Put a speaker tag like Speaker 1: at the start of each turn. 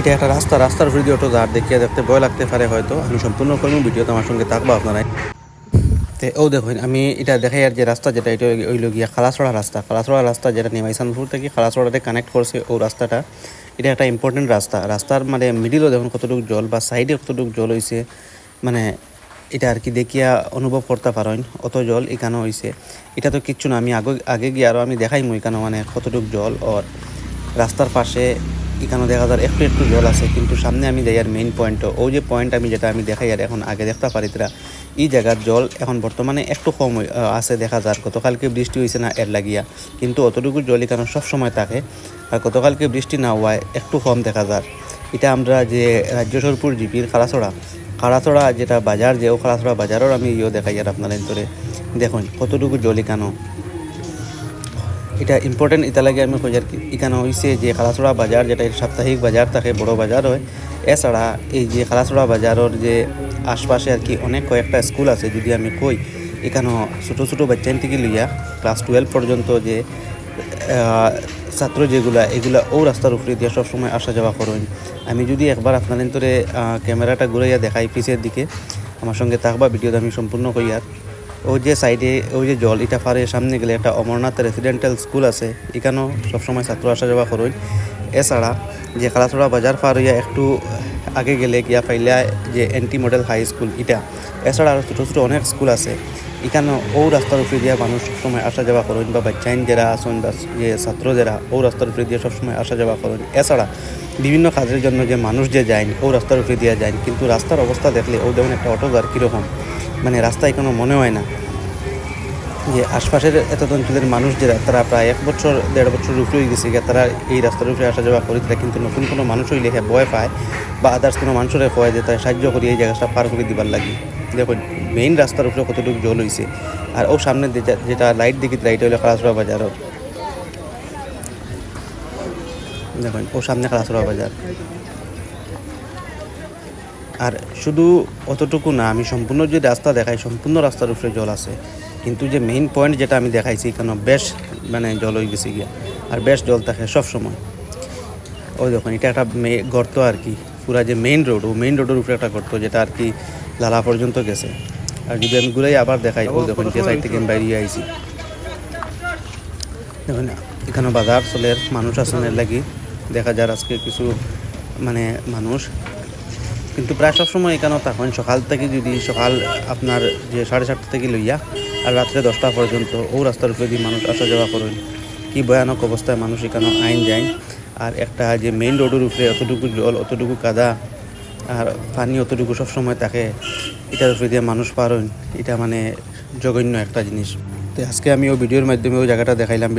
Speaker 1: এটা একটা রাস্তা, রাস্তার ভিডিও তো যার দেখিয়ে দেখতে ভয় লাগতে পারে হয়তো। আমি সম্পূর্ণ করব, ভিডিওতে আমার সঙ্গে থাকব আপনারা তে, ও দেখুন, আমি এটা দেখাই আর যে রাস্তা যেটা, এটা ওইল গিয়া খালাসড়া রাস্তা। খালাসড়া রাস্তা যেটা নিমাইসানপুর থেকে খালাসড়াতে কানেক্ট করছে ও রাস্তাটা, এটা একটা ইম্পর্টেন্ট রাস্তা। রাস্তার মানে মিডিলও দেখুন কতটুকু জল বা সাইডে কতটুকু জল হয়েছে মানে এটা আর কি দেখিয়া অনুভব করতে পারেন, অত জল এখানে হয়েছে এটা তো কিচ্ছু না, আমি আগে আগে গিয়ে আরও আমি দেখাই মই এখানে মানে কতটুকু জল। ওর রাস্তার পাশে এখানে দেখা যায় একটু একটু জল আছে, কিন্তু সামনে আমি যাই আর মেইন পয়েন্ট ও যে পয়েন্ট আমি যেটা আমি দেখাই আর এখন আগে দেখতে পারি তারা, এই জায়গার জল এখন বর্তমানে একটু কম আছে দেখা যায় গতকালকে বৃষ্টি হয়েছে না এর লাগিয়া, কিন্তু অতটুকু জল এখানে সবসময় থাকে, আর গতকালকে বৃষ্টি না হওয়ায় একটু কম দেখা যায় এটা আমরা যে রাজ্য সরপুর জিপির খালাছড়া খালাছড়া যেটা বাজার যে ও খালাছড়া বাজারের আমি ইয়েও দেখাই আর আপনার ভিতরে। দেখুন কতটুকু জল এখানো এটা ইম্পর্টেন্ট এটা লাগে আমি কই আর কি? এখানে হয়েছে যে খালাসড়া বাজার, যেটা সাপ্তাহিক বাজার থাকে বড় বাজার হয়। এছাড়া এই যে খালাসড়া বাজারের যে আশপাশে আর কি অনেক কয়েকটা স্কুল আছে, যদি আমি কই, এখানেও ছোটো ছোটো বাচ্চান থেকে লইয়া ক্লাস টুয়েলভ পর্যন্ত যে ছাত্র যেগুলা, এগুলা ও রাস্তার উপরে দিয়ে সবসময় আসা যাওয়া করেন। আমি যদি একবার আপনার ভিতরে ক্যামেরাটা ঘুরাইয়া দেখাই পিছের দিকে, আমার সঙ্গে থাকবা, ভিডিওটা আমি সম্পূর্ণ করি আর ওই যে সাইডে ওই যে জল এটা পারে সামনে গেলে একটা অমরনাথ রেসিডেন্টাল স্কুল আছে, এখানেও সবসময় ছাত্র আসা যাওয়া করেন। এছাড়া যে খালাছড়া বাজার পার হইয়া একটু আগে গেলে গিয়া পাইলা যে এন্টি মডেল হাই স্কুল এটা এছাড়া আরও ছোটো ছোটো অনেক স্কুল আছে এখানে ও রাস্তার উপরে দিয়া মানুষ সবসময় আসা যাওয়া করেন বা বাচ্চাইন যারা আসেন বা যে ছাত্র যারা, ও রাস্তার উপরে দিয়ে সবসময় আসা যাওয়া করেন। এছাড়া বিভিন্ন কাজের জন্য যে মানুষ যে যায় ও রাস্তার উপরে দিয়ে যায় কিন্তু রাস্তার অবস্থা দেখলে ও যেমন একটা অটো গার কীরকম। মানে রাস্তায় কোনো মনে হয় না যে আশপাশের এত অঞ্চলের মানুষ যারা তারা প্রায় এক বছর, দেড় বছর উপরে হয়ে গেছে তারা এই রাস্তার উপরে আসা যাওয়া করে, তারা কিন্তু নতুন কোনো মানুষ হইলে হ্যাঁ ভয় পায় বা আদার্স কোনো মানুষের হয় যে তারা সাহায্য করি এই জায়গাটা পার করে দিবার লাগে। দেখো মেইন রাস্তার উপরে কতটুকু জল হয়েছে আর ও সামনে যেটা লাইট দেখি লাইট হইল খালাসড়া বাজার। দেখুন ও সামনে খালাসড়া বাজার। আর শুধু অতটুকু না, আমি সম্পূর্ণ যে রাস্তা দেখাই, সম্পূর্ণ রাস্তার উপরে জল আছে। কিন্তু যে মেইন পয়েন্ট যেটা আমি দেখাইছি এখানে বেশ মানে জল হয়ে গেছে গিয়া। আর বেশ জল থাকে সব সময় ওই দেখুন, এটা একটা গর্ত আর কি। পুরা যে মেইন রোড ও মেইন রোডের উপরে একটা গর্ত যেটা আর কি লালা পর্যন্ত গেছে। আর যদি আমি ঘুরাই আবার দেখাই ও দেখুন, যে সাইড থেকে আমি বাইরে আইছি। দেখুন, এখানে বাজার চলের মানুষ আসনের লাগি। দেখা যার আজকে কিছু মানে মানুষ। কিন্তু প্রায় সবসময় এখানে তখন সকাল থেকে যদি সকাল আপনার যে সাড়ে সাতটা থেকে লইয়া আর রাত্রে দশটা পর্যন্ত ও রাস্তার উপরে দিয়ে মানুষ আসা যাওয়া করেন, কি ভয়ানক অবস্থায় মানুষ এখানে আইন যায় আর একটা যে মেইন রোডের উপরে অতটুকু জল অতটুকু কাদা আর পানি অতটুকু সবসময় থাকে, এটার উপরে দিয়ে মানুষ পার হন, এটা মানে জঘন্য একটা জিনিস। তো আজকে আমি ওই ভিডিওর মাধ্যমে ওই জায়গাটা দেখাইলাম।